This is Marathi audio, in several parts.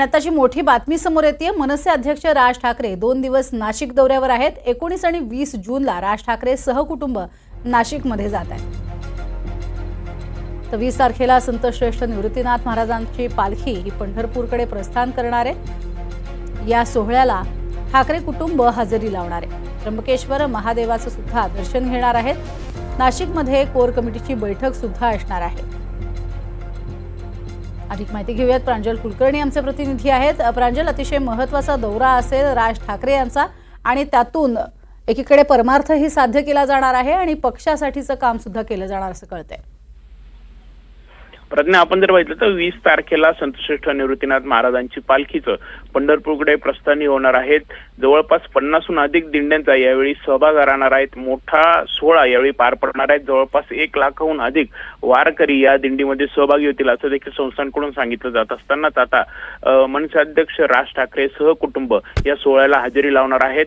आणि आताची मोठी बातमी समोर येते मनसे अध्यक्ष राज ठाकरे दोन दिवस नाशिक दौऱ्यावर आहेत. एकोणीस आणि वीस जूनला राज ठाकरे सहकुटुंब नाशिकमध्ये जात आहेत. तर वीस तारखेला संत श्रेष्ठ निवृत्तीनाथ महाराजांची पालखी ही पंढरपूरकडे प्रस्थान करणार आहे. या सोहळ्याला ठाकरे कुटुंब हजेरी लावणार आहे. त्र्यंबकेश्वर महादेवाचं सुद्धा दर्शन घेणार आहेत. नाशिकमध्ये कोर कमिटीची बैठक सुद्धा असणार आहे. अधिक माहिती घेऊयात. प्रांजल कुलकर्णी आमचे प्रतिनिधी आहेत. प्रांजल अतिशय महत्त्वाचा दौरा असेल राज ठाकरे यांचा आणि त्यातून एकीकडे परमार्थही साध्य केला जाणार आहे आणि पक्षासाठीचं काम सुद्धा केलं जाणार असं कळतंय. प्रज्ञा आपण जर बघितलं तर वीस तारखेला संतश्रेष्ठ निवृत्तीनाथ महाराजांची पालखीचं पंढरपूरकडे प्रस्थानी होणार आहेत. जवळपास पन्नासहून अधिक दिंड्यांचा यावेळी सहभाग राहणार आहेत. मोठा सोहळा यावेळी पार पडणार आहेत जवळपास एक लाखाहून अधिक वारकरी या दिंडीमध्ये सहभागी होतील असं देखील संस्थांकडून सांगितलं जात असतानाच आता मनसाध्यक्ष मनसे अध्यक्ष राज ठाकरे सहकुटुंब या सोहळ्याला हजेरी लावणार आहेत.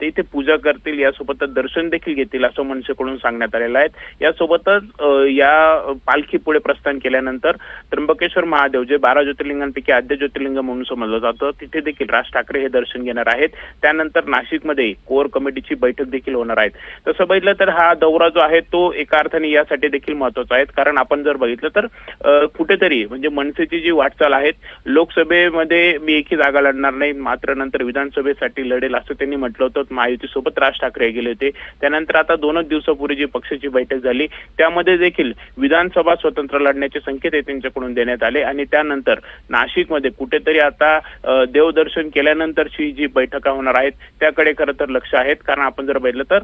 ते इथे पूजा करतील. यासोबतच दर्शन देखील घेतील असं मनसेकडून सांगण्यात आलेलं आहे. यासोबतच या पालखी पुढे प्रस्थान केल्यानंतर त्र्यंबकेश्वर महादेव जे बारा ज्योतिर्लिंगांपैकी आद्य ज्योतिर्लिंग म्हणून समजलं जातं तिथे देखील राज ठाकरे हे दर्शन घेणार आहेत. त्यानंतर नाशिकमध्ये कोर कमिटीची बैठक देखील होणार आहेत तसं बघितलं तर हा दौरा जो आहे तो एका अर्थाने यासाठी देखील महत्त्वाचा आहे. कारण आपण जर बघितलं तर कुठेतरी म्हणजे मनसेची जी वाटचाल आहे लोकसभेमध्ये मी एकही जागा लढणार नाही. मात्र नंतर विधानसभेसाठी लढेल असं त्यांनी म्हटलं होतं. महायुतीसोबत राज ठाकरे गेले होते. त्यानंतर आता दोनच दिवसापूर्वी जी पक्षाची बैठक झाली त्यामध्ये देखील विधानसभा स्वतंत्र लढण्याचे संकेत हे त्यांच्याकडून देण्यात आले आणि त्यानंतर नाशिकमध्ये कुठेतरी आता देवदर्शन केल्यानंतरची जी बैठका होणार आहेत त्याकडे खरं तर लक्ष आहेत. कारण आपण जर बघितलं तर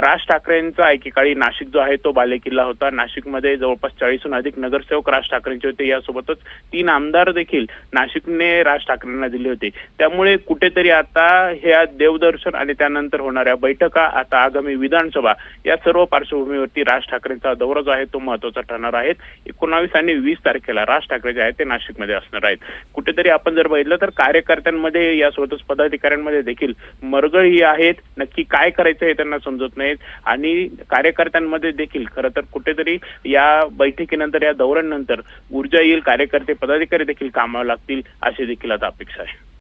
राज ठाकरेंचा एकेकाळी नाशिक जो आहे तो बालेकिल्ला होता. नाशिकमध्ये जवळपास चाळीसहून अधिक नगरसेवक राज ठाकरेंचे होते. यासोबतच तीन आमदार देखील नाशिकने राज ठाकरेंना दिले होते. त्यामुळे कुठेतरी आता ह्या देवदर्शन आणि त्यानंतर होणाऱ्या बैठका आता आगामी विधानसभा या सर्व पार्श्वभूमीवरती राज ठाकरेंचा दौरा जो आहे तो महत्त्वाचा ठरणार आहे. एकोणावीस आणि वीस तारखेला राज ठाकरे जे आहेत ते नाशिकमध्ये असणार आहेत. कुठेतरी आपण जर बघितलं तर कार्यकर्त्यांमध्ये यासोबतच पदाधिकाऱ्यांमध्ये देखील मरगळ ही आहेत. नक्की काय करायचं हे त्यांना समजत नाहीत. आणि कार्यकर्त्यांमध्ये देखील खरं तर कुठेतरी या बैठकीनंतर या दौऱ्यांनंतर ऊर्जा येईल कार्यकर्ते पदाधिकारी देखील कामावं लागतील अशी देखील आता अपेक्षा आहे.